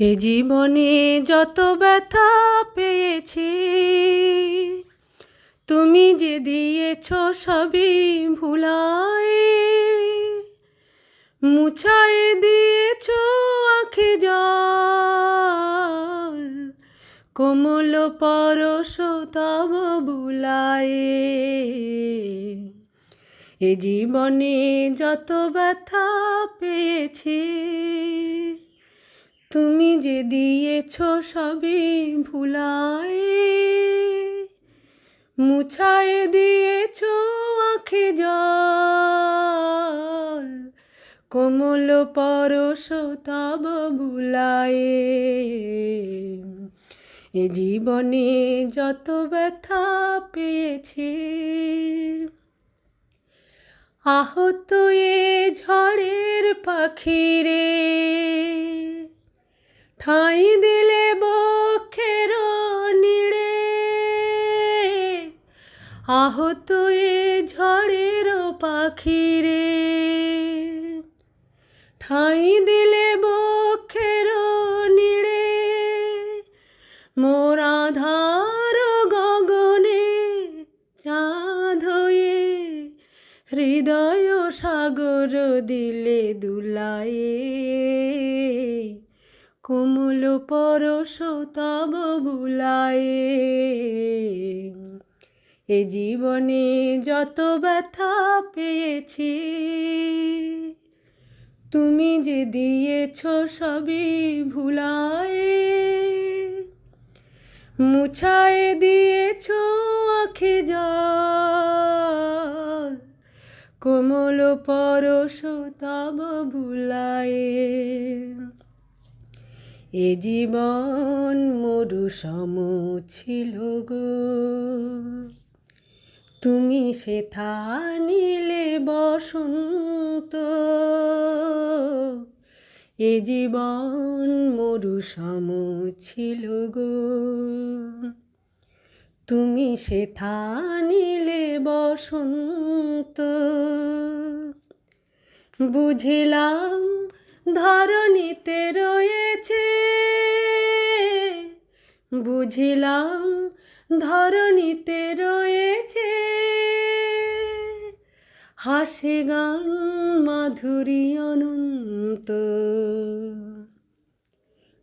এ জীবনে যত ব্যথা পেয়েছি, তুমি যে দিয়েছ সবই ভুলায় মুছায় দিয়েছ আখে জল, কোমল পরশ তব বুলায় এ জীবনে যত ব্যথা পেয়েছি তুমি যে দিয়েছ সবই ভুলায়, মুছায় দিয়েছ আখে জল, কোমল পরশ তব বুলায়। এ জীবনে যত ব্যথা পেয়েছি, আহত এ ঝড়ের পাখিরে ঠাঁই দিলে বক্ষের নিড়ে। আহত এ ঝড়ের পাখিরে। ঠাঁই দিলে বক্ষের নিড়ে। মোর আধার গগনে চাঁদ হয়ে হৃদয় সাগর দিলে দুলায়ে। কোমল পরশ তব বুলায়ে। এ জীবনে যত ব্যথা পেয়েছি, তুমি যে দিয়েছ সবই ভুলায়ে। মুছায় দিয়েছ আখে জল, কোমল পরশ তব এ জীবন মরু সম ছিল গো। তুমি সেথা নিলে বসন্ত। এ জীবন মরু সম ছিল গো। তুমি সেথা নিলে বসন্ত। বুঝিলাম ধরণীতে বুঝিলাম ধরণীতে রয়েছে। হাসে গান মাধুরী অনন্ত।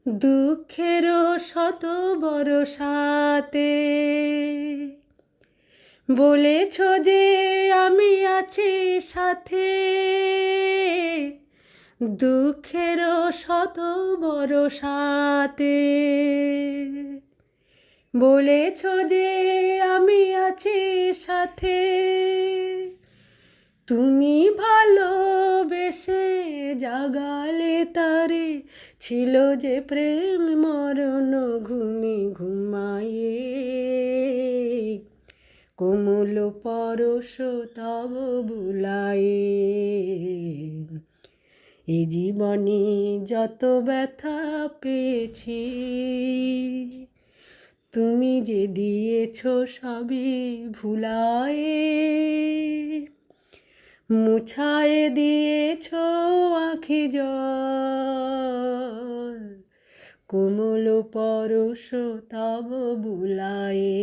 দুঃখের শত বরসাতে বলেছ যে আমি আছি সাথে। দুঃখের শত বড় বরসাতে বলেছ যে আমি আছি সাথে। তুমি ভালোবেসে জাগালে তারে। ছিল যে প্রেম মরণ ঘুমি ঘুমায়ে। কোমল পরশ তব বুলায়ে। এ জীবনে যত ব্যথা পেয়েছি তুমি যে দিয়েছ সবই ভুলায়ে, মুছায় দিয়েছ আখি জল, কোমল পরশ তব বুলায়ে,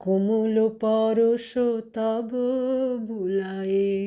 কোমল পরশ তব বুলায়ে।